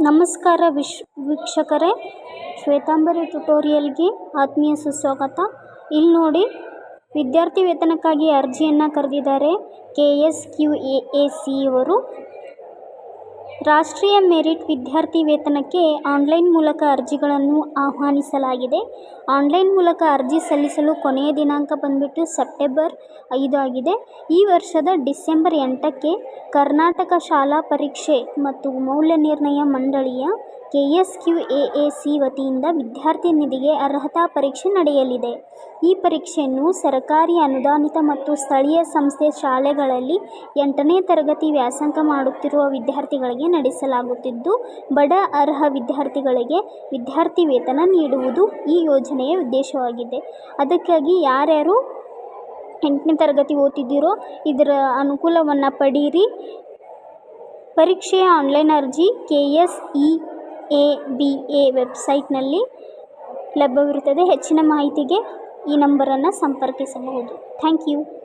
ನಮಸ್ಕಾರ ವಿಶ್, ವೀಕ್ಷಕರೇ. ಶ್ವೇತಾಂಬರಿ ಟ್ಯುಟೋರಿಯಲ್ಗೆ ಆತ್ಮೀಯ ಸುಸ್ವಾಗತ. ಇಲ್ಲಿ ನೋಡಿ, ವಿದ್ಯಾರ್ಥಿ ವೇತನಕ್ಕಾಗಿ ಅರ್ಜಿಯನ್ನು ಕರೆದಿದ್ದಾರೆ K S Q A A C ಇವರು. ರಾಷ್ಟ್ರೀಯ ಮೆರಿಟ್ ವಿದ್ಯಾರ್ಥಿ ವೇತನಕ್ಕೆ ಆನ್ಲೈನ್ ಮೂಲಕ ಅರ್ಜಿಗಳನ್ನು ಆಹ್ವಾನಿಸಲಾಗಿದೆ. ಆನ್ಲೈನ್ ಮೂಲಕ ಅರ್ಜಿ ಸಲ್ಲಿಸಲು ಕೊನೆಯ ದಿನಾಂಕ ಬಂದುಬಿಟ್ಟು ಸೆಪ್ಟೆಂಬರ್ ಐದು ಆಗಿದೆ. ಈ ವರ್ಷದ ಡಿಸೆಂಬರ್ ಎಂಟಕ್ಕೆ ಕರ್ನಾಟಕ ಶಾಲಾ ಪರೀಕ್ಷೆ ಮತ್ತು ಮೌಲ್ಯ ನಿರ್ಣಯ ಮಂಡಳಿಯ K S Q A A C ವತಿಯಿಂದ ವಿದ್ಯಾರ್ಥಿ ನಿಧಿಗೆ ಅರ್ಹತಾ ಪರೀಕ್ಷೆ ನಡೆಯಲಿದೆ. ಈ ಪರೀಕ್ಷೆಯನ್ನು ಸರ್ಕಾರಿ ಅನುದಾನಿತ ಮತ್ತು ಸ್ಥಳೀಯ ಸಂಸ್ಥೆ ಶಾಲೆಗಳಲ್ಲಿ ಎಂಟನೇ ತರಗತಿ ವ್ಯಾಸಂಗ ಮಾಡುತ್ತಿರುವ ವಿದ್ಯಾರ್ಥಿಗಳಿಗೆ ನಡೆಸಲಾಗುತ್ತಿದ್ದು, ಬಡ ಅರ್ಹ ವಿದ್ಯಾರ್ಥಿಗಳಿಗೆ ವಿದ್ಯಾರ್ಥಿ ವೇತನ ನೀಡುವುದು ಈ ಯೋಜನೆಯ ಉದ್ದೇಶವಾಗಿದೆ. ಅದಕ್ಕಾಗಿ ಯಾರ್ಯಾರು ಎಂಟನೇ ತರಗತಿ ಓದ್ತಿದ್ದೀರೋ, ಇದರ ಅನುಕೂಲವನ್ನು ಪಡೀರಿ. ಪರೀಕ್ಷೆಯ ಆನ್ಲೈನ್ ಅರ್ಜಿ K S E A B A ವೆಬ್ಸೈಟ್ನಲ್ಲಿ ಲಭ್ಯವಿರುತ್ತದೆ. ಹೆಚ್ಚಿನ ಮಾಹಿತಿಗೆ ಈ ನಂಬರನ್ನು ಸಂಪರ್ಕಿಸಬಹುದು. Thank you.